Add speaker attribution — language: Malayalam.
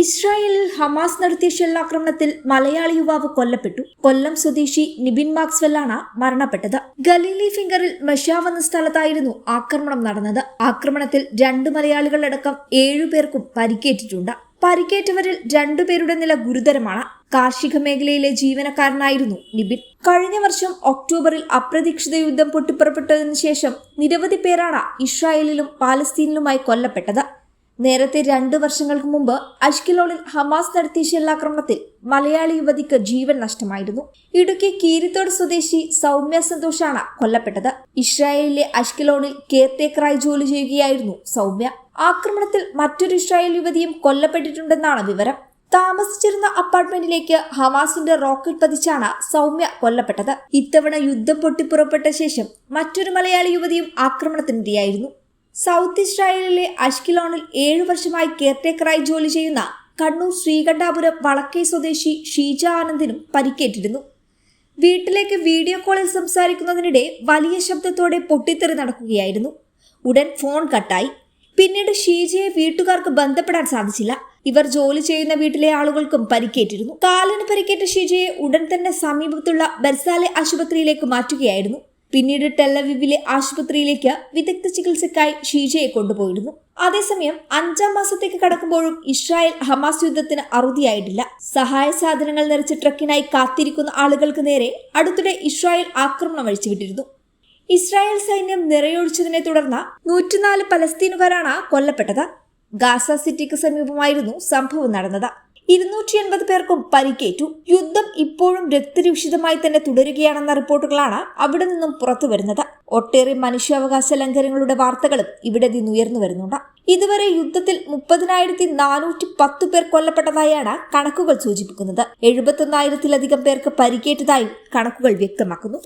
Speaker 1: ഇസ്രായേലിൽ ഹമാസ് നടത്തിയ ഷെല്ലാക്രമണത്തിൽ മലയാളി യുവാവ് കൊല്ലപ്പെട്ടു. കൊല്ലം സ്വദേശി നിബിൻ മാക്സ്വെല്ലാണ് മരണപ്പെട്ടത്. ഗലീലി ഫിംഗറിൽ മെഷാവ് എന്ന സ്ഥലത്തായിരുന്നു ആക്രമണം നടന്നത്. ആക്രമണത്തിൽ രണ്ട് മലയാളികളടക്കം ഏഴുപേർക്കും പരിക്കേറ്റിട്ടുണ്ട്. പരിക്കേറ്റവരിൽ രണ്ടുപേരുടെ നില ഗുരുതരമാണ്. കാർഷിക മേഖലയിലെ ജീവനക്കാരനായിരുന്നു നിബിൻ. കഴിഞ്ഞ വർഷം ഒക്ടോബറിൽ അപ്രതീക്ഷിത യുദ്ധം പൊട്ടിപ്പുറപ്പെട്ടതിനു ശേഷം നിരവധി പേരാണ് ഇസ്രായേലിലും പാലസ്തീനിലുമായി കൊല്ലപ്പെട്ടത്. നേരത്തെ രണ്ടു വർഷങ്ങൾക്ക് മുമ്പ് അഷ്കിലോളിൽ ഹമാസ് നടത്തിയ ഷെല്ലാക്രമണത്തിൽ മലയാളി യുവതിക്ക് ജീവൻ നഷ്ടമായിരുന്നു. ഇടുക്കി കീരിത്തോട് സ്വദേശി സൗമ്യ സന്തോഷാണ് കൊല്ലപ്പെട്ടത്. ഇസ്രായേലിലെ അഷ്കിലോണിൽ കെയർടേക്കറായി ജോലി ചെയ്യുകയായിരുന്നു സൗമ്യ. ആക്രമണത്തിൽ മറ്റൊരു ഇസ്രായേൽ യുവതിയും കൊല്ലപ്പെട്ടിട്ടുണ്ടെന്നാണ് വിവരം. താമസിച്ചിരുന്ന അപ്പാർട്ട്മെന്റിലേക്ക് ഹമാസിന്റെ റോക്കറ്റ് പതിച്ചാണ് സൗമ്യ കൊല്ലപ്പെട്ടത്. ഇത്തവണ യുദ്ധം പൊട്ടിപ്പുറപ്പെട്ട ശേഷം മറ്റൊരു മലയാളി യുവതിയും ആക്രമണത്തിനിരയായിരുന്നു. സൗത്ത് ഇസ്രായേലിലെ അഷ്കിലോണിൽ ഏഴു വർഷമായി കെയർടേക്കറായി ജോലി ചെയ്യുന്ന കണ്ണൂർ ശ്രീകണ്ഠാപുരം വളക്കൈ സ്വദേശി ഷീജ ആനന്ദിനും പരിക്കേറ്റിരുന്നു. വീട്ടിലേക്ക് വീഡിയോ കോളിൽ സംസാരിക്കുന്നതിനിടെ വലിയ ശബ്ദത്തോടെ പൊട്ടിത്തെറി നടക്കുകയായിരുന്നു. ഉടൻ ഫോൺ കട്ടായി. പിന്നീട് ഷീജയെ വീട്ടുകാർക്ക് ബന്ധപ്പെടാൻ സാധിച്ചില്ല. ഇവർ ജോലി ചെയ്യുന്ന വീട്ടിലെ ആളുകൾക്കും പരിക്കേറ്റിരുന്നു. കാലിന് പരിക്കേറ്റ ഷീജയെ ഉടൻ തന്നെ സമീപത്തുള്ള ബർസാലെ ആശുപത്രിയിലേക്ക് മാറ്റുകയായിരുന്നു. പിന്നീട് ടെല്ലവിവിലെ ആശുപത്രിയിലേക്ക് വിദഗ്ധ ചികിത്സയ്ക്കായി ഷീജയെ കൊണ്ടുപോയിരുന്നു. അതേസമയം അഞ്ചാം മാസത്തേക്ക് കടക്കുമ്പോഴും ഇസ്രായേൽ ഹമാസ് യുദ്ധത്തിന് അറുതിയായിട്ടില്ല. സഹായ സാധനങ്ങൾ നിറച്ച ട്രക്കിനായി കാത്തിരിക്കുന്ന ആളുകൾക്ക് നേരെ അടുത്തിടെ ഇസ്രായേൽ ആക്രമണം അഴിച്ചുവിട്ടിരുന്നു. ഇസ്രായേൽ സൈന്യം നിറയൊഴിച്ചതിനെ തുടർന്ന് നൂറ്റിനാല് പലസ്തീനുകാരാണ് കൊല്ലപ്പെട്ടത്. ഗാസ സിറ്റിക്ക് സമീപമായിരുന്നു സംഭവം നടന്നത്. ഇരുന്നൂറ്റി എൺപത് പേർക്കും പരിക്കേറ്റു. യുദ്ധം ഇപ്പോഴും രക്തരൂഷിതമായി തന്നെ തുടരുകയാണെന്ന റിപ്പോർട്ടുകളാണ് അവിടെ നിന്നും പുറത്തു വരുന്നത്. ഒട്ടേറെ മനുഷ്യാവകാശ ലംഘനങ്ങളുടെ വാർത്തകളും ഇവിടെ നിന്ന് ഉയർന്നു വരുന്നുണ്ട്. ഇതുവരെ യുദ്ധത്തിൽ മുപ്പതിനായിരത്തി നാനൂറ്റി പത്ത് പേർ കൊല്ലപ്പെട്ടതായാണ് കണക്കുകൾ സൂചിപ്പിക്കുന്നത്. എഴുപത്തൊന്നായിരത്തിലധികം പേർക്ക് പരിക്കേറ്റതായും കണക്കുകൾ വ്യക്തമാക്കുന്നു.